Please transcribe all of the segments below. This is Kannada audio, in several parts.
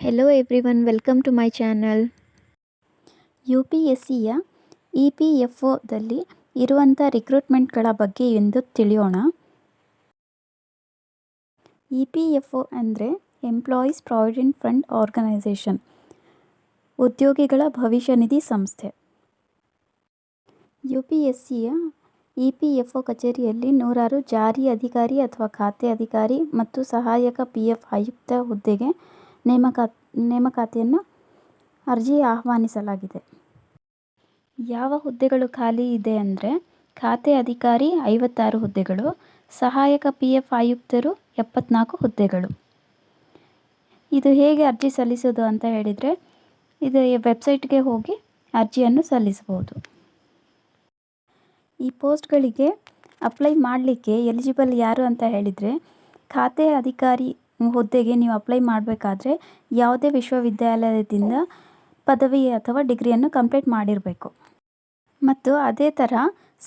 Hello everyone welcome to my channel U P S ಸಿಯ ಇ ಪಿ ಎಫ್ ಒದಲ್ಲಿ ಇರುವಂಥ ರಿಕ್ರೂಟ್ಮೆಂಟ್ಗಳ ಬಗ್ಗೆ ಎಂದು ತಿಳಿಯೋಣ. ಇ ಪಿ ಎಫ್ ಒ ಅಂದರೆ ಎಂಪ್ಲಾಯೀಸ್ ಪ್ರಾವಿಡೆಂಟ್ ಫಂಡ್ ಆರ್ಗನೈಸೇಷನ್ ಉದ್ಯೋಗಿಗಳ ಭವಿಷ್ಯ ನಿಧಿ ಸಂಸ್ಥೆ. ಯು ಪಿ ಎಸ್ ಸಿಯ ಇ ಪಿ ಎಫ್ ಒ ಕಚೇರಿಯಲ್ಲಿ ನೂರಾರು ಜಾರಿ ಅಧಿಕಾರಿ ಅಥವಾ ಖಾತೆ ಅಧಿಕಾರಿ ಮತ್ತು ಸಹಾಯಕ ಪಿ ಎಫ್ ಆಯುಕ್ತ ಹುದ್ದೆಗೆ ನೇಮಕಾ, ನೇಮಕಾತಿಯನ್ನು ಅರ್ಜಿ ಆಹ್ವಾನಿಸಲಾಗಿದೆ. ಯಾವ ಹುದ್ದೆಗಳು ಖಾಲಿ ಇದೆ ಅಂದರೆ ಖಾತೆ ಅಧಿಕಾರಿ ಐವತ್ತಾರು ಹುದ್ದೆಗಳು, ಸಹಾಯಕ ಪಿ ಎಫ್ ಆಯುಕ್ತರು ಎಪ್ಪತ್ನಾಲ್ಕು ಹುದ್ದೆಗಳು. ಇದು ಹೇಗೆ ಅರ್ಜಿ ಸಲ್ಲಿಸೋದು ಅಂತ ಹೇಳಿದರೆ, ಇದು ವೆಬ್ಸೈಟ್ಗೆ ಹೋಗಿ ಅರ್ಜಿಯನ್ನು ಸಲ್ಲಿಸಬಹುದು. ಈ ಪೋಸ್ಟ್ಗಳಿಗೆ ಅಪ್ಲೈ ಮಾಡಲಿಕ್ಕೆ ಎಲಿಜಿಬಲ್ ಯಾರು ಅಂತ ಹೇಳಿದರೆ, ಖಾತೆ ಅಧಿಕಾರಿ ಹುದ್ದೆಗೆ ನೀವು ಅಪ್ಲೈ ಮಾಡಬೇಕಾದ್ರೆ ಯಾವುದೇ ವಿಶ್ವವಿದ್ಯಾಲಯದಿಂದ ಪದವಿ ಅಥವಾ ಡಿಗ್ರಿಯನ್ನು ಕಂಪ್ಲೀಟ್ ಮಾಡಿರಬೇಕು. ಮತ್ತು ಅದೇ ಥರ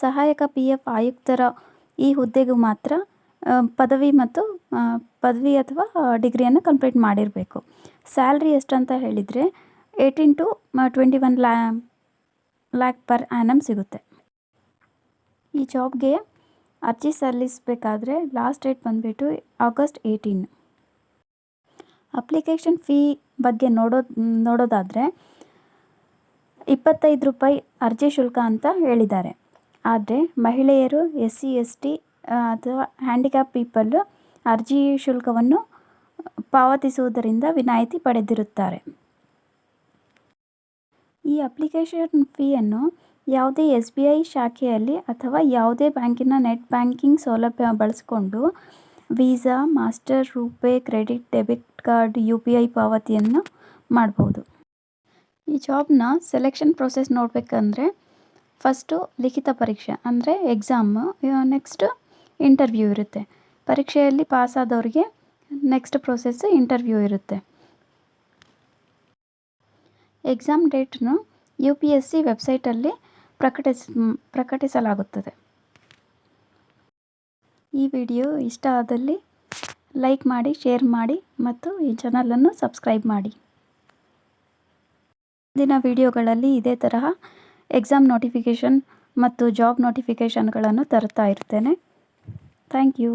ಸಹಾಯಕ ಪಿ ಎಫ್ ಆಯುಕ್ತರ ಈ ಹುದ್ದೆಗೂ ಮಾತ್ರ ಪದವಿ ಮತ್ತು ಪದವಿ ಅಥವಾ ಡಿಗ್ರಿಯನ್ನು ಕಂಪ್ಲೀಟ್ ಮಾಡಿರಬೇಕು. ಸ್ಯಾಲ್ರಿ ಎಷ್ಟಂತ ಹೇಳಿದರೆ ಏಯ್ಟೀನ್ ಟು ಟ್ವೆಂಟಿ ಒನ್ ಲ್ಯಾ ಲ್ಯಾಕ್ ಪರ್ ಆ್ಯನಮ್ ಸಿಗುತ್ತೆ. ಈ ಜಾಬ್ಗೆ ಅರ್ಜಿ ಸಲ್ಲಿಸಬೇಕಾದ್ರೆ ಲಾಸ್ಟ್ ಡೇಟ್ ಬಂದುಬಿಟ್ಟು ಆಗಸ್ಟ್ ಏಯ್ಟೀನ್ ಅಪ್ಲಿಕೇಶನ್ ಫೀ ಬಗ್ಗೆ ನೋಡೋ, ನೋಡೋದಾದರೆ ಇಪ್ಪತ್ತೈದು ರೂಪಾಯಿ ಅರ್ಜಿ ಶುಲ್ಕ ಅಂತ ಹೇಳಿದ್ದಾರೆ. ಆದರೆ ಮಹಿಳೆಯರು ಎಸ್ ಸಿ ಎಸ್ ಟಿ ಅಥವಾ ಹ್ಯಾಂಡಿಕ್ಯಾಪ್ ಪೀಪಲ್ಲು ಅರ್ಜಿ ಶುಲ್ಕವನ್ನು ಪಾವತಿಸುವುದರಿಂದ ವಿನಾಯಿತಿ ಪಡೆದಿರುತ್ತಾರೆ. ಈ ಅಪ್ಲಿಕೇಶನ್ ಫೀಯನ್ನು ಯಾವುದೇ ಎಸ್ ಬಿ ಐ ಶಾಖೆಯಲ್ಲಿ ಅಥವಾ ಯಾವುದೇ ಬ್ಯಾಂಕಿನ ನೆಟ್ ಬ್ಯಾಂಕಿಂಗ್ ಸೌಲಭ್ಯ ಬಳಸಿಕೊಂಡು Visa, Master, RuPay, credit, debit card, U P I ಪಾವತಿಯನ್ನು ಮಾಡ್ಬೋದು. ಈ ಜಾಬ್ನ ಸೆಲೆಕ್ಷನ್ ಪ್ರೊಸೆಸ್ ನೋಡಬೇಕಂದ್ರೆ ಫಸ್ಟು ಲಿಖಿತ ಪರೀಕ್ಷೆ, ಅಂದರೆ ಎಕ್ಸಾಮ್ ನೆಕ್ಸ್ಟ್ ಇಂಟರ್ವ್ಯೂ ಇರುತ್ತೆ. ಪರೀಕ್ಷೆಯಲ್ಲಿ ಪಾಸ್ ಆದವ್ರಿಗೆ ನೆಕ್ಸ್ಟ್ ಪ್ರೊಸೆಸ್ ಇಂಟರ್ವ್ಯೂ ಇರುತ್ತೆ. ಎಕ್ಸಾಮ್ ಡೇಟ್ನು ಯು ಪಿ ಎಸ್ ಸಿ ವೆಬ್ಸೈಟಲ್ಲಿ ಪ್ರಕಟಿಸ್, ಪ್ರಕಟಿಸಲಾಗುತ್ತದೆ. ಈ ವಿಡಿಯೋ ಇಷ್ಟ ಆದಲ್ಲಿ ಲೈಕ್ ಮಾಡಿ, ಶೇರ್ ಮಾಡಿ ಮತ್ತು ಈ ಚಾನಲನ್ನು ಸಬ್ಸ್ಕ್ರೈಬ್ ಮಾಡಿ. ಮುಂದಿನ ವಿಡಿಯೋಗಳಲ್ಲಿ ಇದೇ ತರಹ ಎಕ್ಸಾಮ್ ನೋಟಿಫಿಕೇಷನ್ ಮತ್ತು ಜಾಬ್ ನೋಟಿಫಿಕೇಷನ್ಗಳನ್ನು ತರುತ್ತಾ ಇರ್ತೇನೆ. Thank you